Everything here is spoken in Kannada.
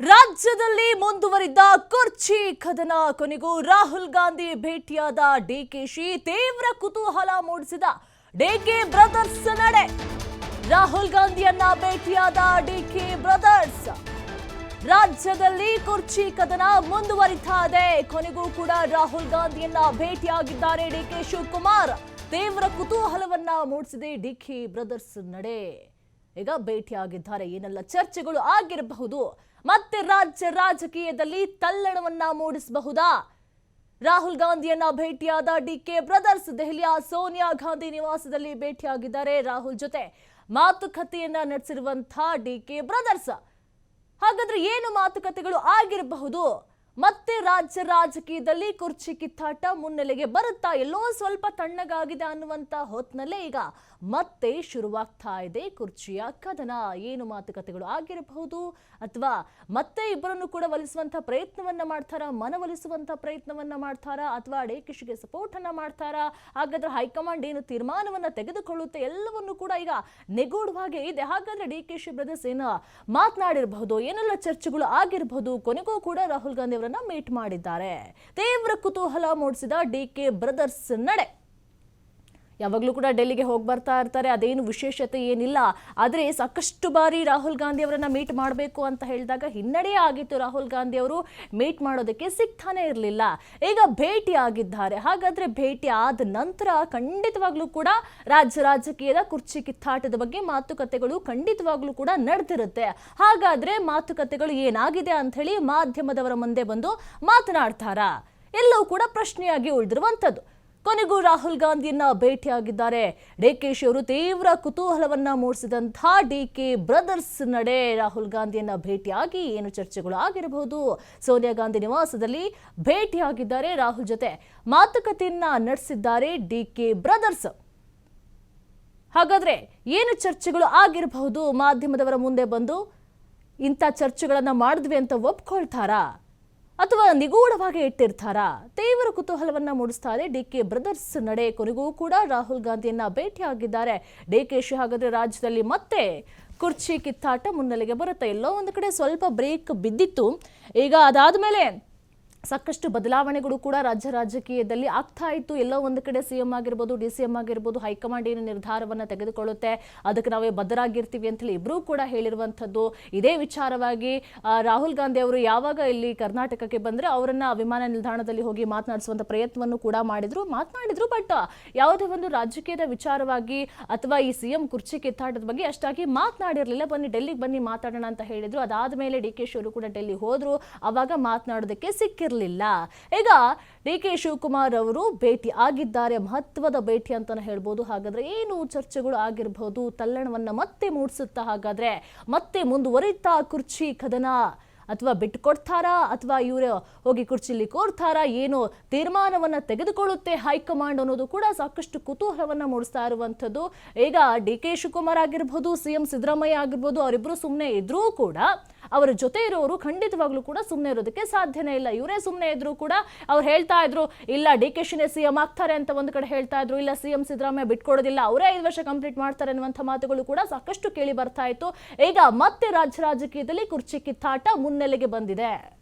ರಾಜ್ಯದಲ್ಲಿ ಮುಂದುವರಿದ ಕುರ್ಚಿ ಕದನ ಕೊನೆಗೂ ರಾಹುಲ್ ಗಾಂಧಿ ಭೇಟಿಯಾದ ಡಿಕೆಶಿ ತೀವ್ರ ಕುತೂಹಲ ಮೂಡಿಸಿದ ಡಿಕೆ ಬ್ರದರ್ಸ್ ನಡೆ. ರಾಹುಲ್ ಗಾಂಧಿಯನ್ನ ಭೇಟಿಯಾದ ಡಿಕೆ ಬ್ರದರ್ಸ್. ರಾಜ್ಯದಲ್ಲಿ ಕುರ್ಚಿ ಕದನ ಮುಂದುವರಿತಾ ಇದೆ. ಕೊನೆಗೂ ಕೂಡ ರಾಹುಲ್ ಗಾಂಧಿಯನ್ನ ಭೇಟಿಯಾಗಿದ್ದಾರೆ ಡಿಕೆ ಶಿವಕುಮಾರ್. ತೀವ್ರ ಕುತೂಹಲವನ್ನ ಮೂಡಿಸಿದೆ ಡಿಕೆ ಬ್ರದರ್ಸ್ ನಡೆ. ಈಗ ಭೇಟಿಯಾಗಿದ್ದಾರೆ. ಏನೆಲ್ಲ ಚರ್ಚೆಗಳು ಆಗಿರಬಹುದು? ಮತ್ತೆ ರಾಜ್ಯ ರಾಜಕೀಯದಲ್ಲಿ ತಲ್ಲಣವನ್ನ ಮೂಡಿಸಬಹುದಾ? ರಾಹುಲ್ ಗಾಂಧಿಯನ್ನ ಭೇಟಿಯಾದ ಡಿ ಕೆ ಬ್ರದರ್ಸ್ ದೆಹಲಿಯ ಸೋನಿಯಾ ಗಾಂಧಿ ನಿವಾಸದಲ್ಲಿ ಭೇಟಿಯಾಗಿದ್ದಾರೆ ರಾಹುಲ್ ಜೊತೆ. ಮಾತುಕತೆಯನ್ನ ನಡೆಸಿರುವಂತಹ ಡಿಕೆ ಬ್ರದರ್ಸ್, ಹಾಗಾದ್ರೆ ಏನು ಮಾತುಕತೆಗಳು ಆಗಿರಬಹುದು? ಮತ್ತೆ ರಾಜ್ಯ ರಾಜಕೀಯದಲ್ಲಿ ಕುರ್ಚಿ ಕಿತ್ತಾಟ ಮುನ್ನೆಲೆಗೆ ಬರುತ್ತಾ ಎಲ್ಲೋ ಸ್ವಲ್ಪ ತಣ್ಣಗಾಗಿದೆ ಅನ್ನುವಂತ ಹೊತ್ತಿನಲ್ಲೇ ಈಗ ಮತ್ತೆ ಶುರುವಾಗ್ತಾ ಇದೆ ಕುರ್ಚಿಯ ಕದನ. ಏನು ಮಾತುಕತೆಗಳು ಆಗಿರಬಹುದು ಅಥವಾ ಮತ್ತೆ ಇಬ್ಬರನ್ನು ಕೂಡ ಒಲಿಸುವಂತ ಪ್ರಯತ್ನವನ್ನ ಮಾಡ್ತಾರಾ ಮನವೊಲಿಸುವಂತ ಪ್ರಯತ್ನವನ್ನ ಮಾಡ್ತಾರಾ ಅಥವಾ ಕಿಶಿಗೆ ಸಪೋರ್ಟ್ ಅನ್ನ ಮಾಡ್ತಾರಾ? ಹಾಗಾದ್ರೆ ಹೈಕಮಾಂಡ್ ಏನು ತೀರ್ಮಾನವನ್ನ ತೆಗೆದುಕೊಳ್ಳುತ್ತೆ ಎಲ್ಲವನ್ನು ಕೂಡ ಈಗ ನಿಗೂಢವಾಗಿ ಇದೆ. ಹಾಗಾದ್ರೆ ಡಿ ಕೆ ಶಿ ಬ್ರದರ್ಸ್ ಏನು ಮಾತನಾಡಿರಬಹುದು, ಏನೆಲ್ಲ ಚರ್ಚೆಗಳು ಆಗಿರಬಹುದು? ಕೊನೆಗೂ ಕೂಡ ರಾಹುಲ್ ಗಾಂಧಿ ಅವರನ್ನ ಮೀಟ್ ಮಾಡಿದ್ದಾರೆ. ತೀವ್ರ ಕುತೂಹಲ ಮೂಡಿಸಿದ ಡಿ ಕೆ ಬ್ರದರ್ಸ್ ನಡೆ. ಯಾವಾಗಲೂ ಕೂಡ ಡೆಲ್ಲಿಗೆ ಹೋಗಿ ಬರ್ತಾ ಇರ್ತಾರೆ, ಅದೇನು ವಿಶೇಷತೆ ಏನಿಲ್ಲ. ಆದರೆ ಸಾಕಷ್ಟು ಬಾರಿ ರಾಹುಲ್ ಗಾಂಧಿ ಅವರನ್ನು ಮೀಟ್ ಮಾಡಬೇಕು ಅಂತ ಹೇಳಿದಾಗ ಹಿನ್ನಡೆ ಆಗಿತ್ತು ರಾಹುಲ್ ಗಾಂಧಿ ಅವರು, ಮೀಟ್ ಮಾಡೋದಕ್ಕೆ ಸಿಗ್ತಾನೆ ಇರಲಿಲ್ಲ. ಈಗ ಭೇಟಿ ಆಗಿದ್ದಾರೆ. ಹಾಗಾದರೆ ಭೇಟಿ ಆದ ನಂತರ ಖಂಡಿತವಾಗ್ಲೂ ಕೂಡ ರಾಜ್ಯ ರಾಜಕೀಯದ ಕುರ್ಚಿ ಕಿತ್ತಾಟದ ಬಗ್ಗೆ ಮಾತುಕತೆಗಳು ಖಂಡಿತವಾಗ್ಲೂ ಕೂಡ ನಡೆದಿರುತ್ತೆ. ಹಾಗಾದರೆ ಮಾತುಕತೆಗಳು ಏನಾಗಿದೆ ಅಂತ ಹೇಳಿ ಮಾಧ್ಯಮದವರ ಮುಂದೆ ಬಂದು ಮಾತನಾಡ್ತಾರಾ? ಎಲ್ಲವೂ ಕೂಡ ಪ್ರಶ್ನೆಯಾಗಿ ಉಳಿದಿರುವಂಥದ್ದು. ಕೊನೆಗೂ ರಾಹುಲ್ ಗಾಂಧಿಯನ್ನ ಭೇಟಿಯಾಗಿದ್ದಾರೆ. ಡಿಕೆಶಿ ಅವರು ತೀವ್ರ ಕುತೂಹಲವನ್ನ ಮೂಡಿಸಿದಂಥ ಡಿಕೆ ಬ್ರದರ್ಸ್ ನಡೆ ರಾಹುಲ್ ಗಾಂಧಿಯನ್ನ ಭೇಟಿಯಾಗಿ ಏನು ಚರ್ಚೆಗಳು ಆಗಿರಬಹುದು? ಸೋನಿಯಾ ಗಾಂಧಿ ನಿವಾಸದಲ್ಲಿ ಭೇಟಿಯಾಗಿದ್ದಾರೆ. ರಾಹುಲ್ ಜೊತೆ ಮಾತುಕತೆಯನ್ನ ನಡೆಸಿದ್ದಾರೆ ಡಿಕೆ ಬ್ರದರ್ಸ್. ಹಾಗಾದ್ರೆ ಏನು ಚರ್ಚೆಗಳು ಆಗಿರಬಹುದು? ಮಾಧ್ಯಮದವರ ಮುಂದೆ ಬಂದು ಇಂಥ ಚರ್ಚೆಗಳನ್ನ ಮಾಡಿದ್ವಿ ಅಂತ ಒಪ್ಕೊಳ್ತಾರಾ? ಅಥವಾ ನಿಗೂಢವಾಗಿ ಇಟ್ಟಿರ್ತಾರಾ? ತೀವ್ರ ಕುತೂಹಲವನ್ನ ಮೂಡಿಸ್ತಾರೆ ಡಿ ಕೆ ಬ್ರದರ್ಸ್ ನಡೆ ಕೊನೆಗೂ ಕೂಡ ರಾಹುಲ್ ಗಾಂಧಿಯನ್ನ ಭೇಟಿಯಾಗಿದ್ದಾರೆ. ಡಿ ಕೆ ಶಿ ಹಾಗಾದ್ರೆ ರಾಜ್ಯದಲ್ಲಿ ಮತ್ತೆ ಕುರ್ಚಿ ಕಿತ್ತಾಟ ಮುನ್ನೆಲೆಗೆ ಬರುತ್ತೆ. ಎಲ್ಲೋ ಒಂದು ಕಡೆ ಸ್ವಲ್ಪ ಬ್ರೇಕ್ ಬಿದ್ದಿತ್ತು. ಈಗ ಅದಾದ ಮೇಲೆ ಸಾಕಷ್ಟು ಬದಲಾವಣೆಗಳು ಕೂಡ ರಾಜ್ಯ ರಾಜಕೀಯದಲ್ಲಿ ಆಗ್ತಾ ಇತ್ತು. ಎಲ್ಲೋ ಒಂದು ಕಡೆ ಸಿ ಎಂ ಆಗಿರ್ಬೋದು, ಡಿ ಸಿ ಎಂ ಆಗಿರ್ಬೋದು, ಹೈಕಮಾಂಡ್ ಏನು ನಿರ್ಧಾರವನ್ನು ತೆಗೆದುಕೊಳ್ಳುತ್ತೆ, ಅದಕ್ಕೆ ನಾವೇ ಬದ್ಧರಾಗಿರ್ತೀವಿ ಅಂತೇಳಿ ಇಬ್ಬರೂ ಕೂಡ ಹೇಳಿರುವಂಥದ್ದು. ಇದೇ ವಿಚಾರವಾಗಿ ರಾಹುಲ್ ಗಾಂಧಿ ಅವರು ಯಾವಾಗ ಇಲ್ಲಿ ಕರ್ನಾಟಕಕ್ಕೆ ಬಂದರೆ ಅವರನ್ನು ವಿಮಾನ ನಿಲ್ದಾಣದಲ್ಲಿ ಹೋಗಿ ಮಾತನಾಡಿಸುವಂಥ ಪ್ರಯತ್ನವನ್ನು ಕೂಡ ಮಾಡಿದರು. ಮಾತನಾಡಿದರು, ಬಟ್ ಯಾವುದೇ ಒಂದು ರಾಜಕೀಯದ ವಿಚಾರವಾಗಿ ಅಥವಾ ಈ ಸಿ ಎಂ ಕುರ್ಚಿ ಕಿತ್ತಾಟದ ಬಗ್ಗೆ ಅಷ್ಟಾಗಿ ಮಾತನಾಡಿರಲಿಲ್ಲ. ಬನ್ನಿ, ಡೆಲ್ಲಿಗೆ ಬನ್ನಿ ಮಾತಾಡೋಣ ಅಂತ ಹೇಳಿದರು. ಅದಾದ ಮೇಲೆ ಡಿ ಕೆ ಶಿವರು ಕೂಡ ಡೆಲ್ಲಿ ಹೋದರು. ಆವಾಗ ಮಾತನಾಡೋದಕ್ಕೆ ಸಿಕ್ಕಿರಲಿಲ್ಲ. ಈಗ ಡಿ ಕೆ ಶಿವಕುಮಾರ್ ಅವರು ಭೇಟಿ ಆಗಿದ್ದಾರೆ. ಮಹತ್ವದ ಭೇಟಿ ಅಂತ ಹೇಳ್ಬೋದು. ಹಾಗಾದ್ರೆ ಏನು ಚರ್ಚೆಗಳು ಆಗಿರಬಹುದು? ತಲ್ಲಣವನ್ನ ಮತ್ತೆ ಮೂಡಿಸುತ್ತಾ ಹಾಗಾದ್ರೆ ಮತ್ತೆ ಮುಂದುವರಿತಾ ಕುರ್ಚಿ ಕದನ ಅಥವಾ ಬಿಟ್ಕೊಡ್ತಾರಾ ಅಥವಾ ಇವರು ಹೋಗಿ ಕುರ್ಚಿಲಿ ಕೋರ್ತಾರಾ? ಏನು ತೀರ್ಮಾನವನ್ನು ತೆಗೆದುಕೊಳ್ಳುತ್ತೆ ಹೈಕಮಾಂಡ್ ಅನ್ನೋದು ಕೂಡ ಸಾಕಷ್ಟು ಕುತೂಹಲವನ್ನ ಮೂಡಿಸ್ತಾ ಇರುವಂಥದ್ದು. ಈಗ ಡಿ ಕೆ ಶಿವಕುಮಾರ್ ಆಗಿರ್ಬೋದು, ಸಿ ಎಂ ಸಿದ್ದರಾಮಯ್ಯ ಆಗಿರ್ಬೋದು ಅವರಿಬ್ಬರು ಸುಮ್ಮನೆ ಇದ್ರೂ ಕೂಡ ಅವರ ಜೊತೆ ಇರೋರು ಖಂಡಿತವಾಗ್ಲೂ ಕೂಡ ಸುಮ್ಮನೆ ಇರೋದಕ್ಕೆ ಸಾಧ್ಯನೇ ಇಲ್ಲ. ಇವರೇ ಸುಮ್ಮನೆ ಇದ್ರು ಕೂಡ ಅವ್ರು ಹೇಳ್ತಾ ಇದ್ರು, ಇಲ್ಲ ಡಿ ಕೆ ಶಿನೇ ಸಿ ಎಂ ಆಗ್ತಾರೆ ಅಂತ ಒಂದು ಕಡೆ ಹೇಳ್ತಾ ಇದ್ರು, ಇಲ್ಲ ಸಿ ಎಂ ಸಿದ್ದರಾಮಯ್ಯ ಬಿಟ್ಕೊಡೋದಿಲ್ಲ, ಅವರೇ ಐದು ವರ್ಷ ಕಂಪ್ಲೀಟ್ ಮಾಡ್ತಾರೆ ಅನ್ನುವಂಥ ಮಾತುಗಳು ಕೂಡ ಸಾಕಷ್ಟು ಕೇಳಿ ಬರ್ತಾ ಇತ್ತು. ಈಗ ಮತ್ತೆ ರಾಜ್ಯ ರಾಜಕೀಯದಲ್ಲಿ ಕುರ್ಚಿ ಕಿತ್ತಾಟ ಮುನ್ನೆಲೆಗೆ ಬಂದಿದೆ.